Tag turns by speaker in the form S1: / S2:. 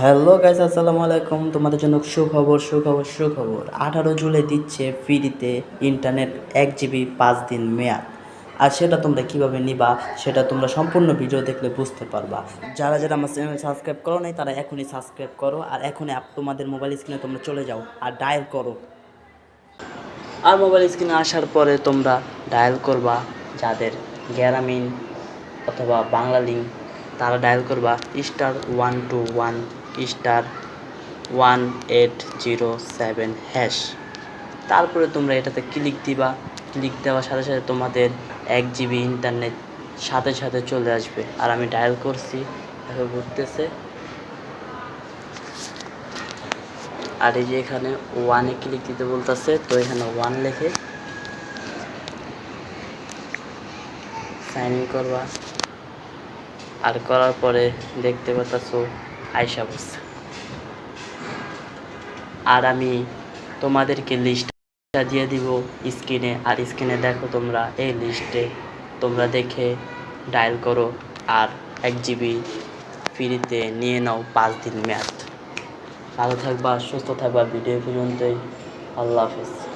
S1: Hello guys আসসালামু আলাইকুম। তোমাদের জন্য সুখবর সুখবর সুখবর। আঠারো জুলাই দিচ্ছে ফ্রিতে ইন্টারনেট এক জিবি পাঁচ দিন মেয়াদ। আর সেটা তোমরা কীভাবে নিবা, সেটা তোমরা সম্পূর্ণ ভিডিও দেখলে বুঝতে পারবা। যারা যারা আমার চ্যানেল সাবস্ক্রাইব করো নাই, তারা এখনই সাবস্ক্রাইব করো। আর এখনই তোমাদের মোবাইল স্ক্রিনে তোমরা চলে যাও আর ডায়াল করো। আর মোবাইল স্ক্রিনে আসার পরে তোমরা ডায়াল করবা যাদের গ্রামীণ অথবা বাংলা লিঙ্ক তারা ডায়াল করবা star one two one star one eight zero seven hash. তারপরে তোমরা এটাতে ক্লিক দিবা। ক্লিক দেওয়ার সাথে সাথে তোমাদের এক জিবি ইন্টারনেট সাথে সাথে চলে আসবে। আর আমি ডায়াল করছি, দেখো ঘুরতেছে। আর এই যে এখানে ওয়ানে ক্লিক দিতে বলতেছে, তো এখানে ওয়ান লেখে। সাইন ইন করবা। আর করার পরে দেখতে পাচ্ছো আয়সা বসছে আর আমি তোমাদেরকে লিস্টটা দিয়ে দিব স্ক্রিনে আর স্ক্রিনে দেখো তোমরা, এই লিস্টে তোমরা দেখে ডায়াল করো আর এক জিবি ফ্রিতে নিয়ে নাও পাঁচ দিন মেয়াদ। ভালো থাকবা, সুস্থ থাকবা। ভিডিও পর্যন্তই। আল্লাহ হাফেজ।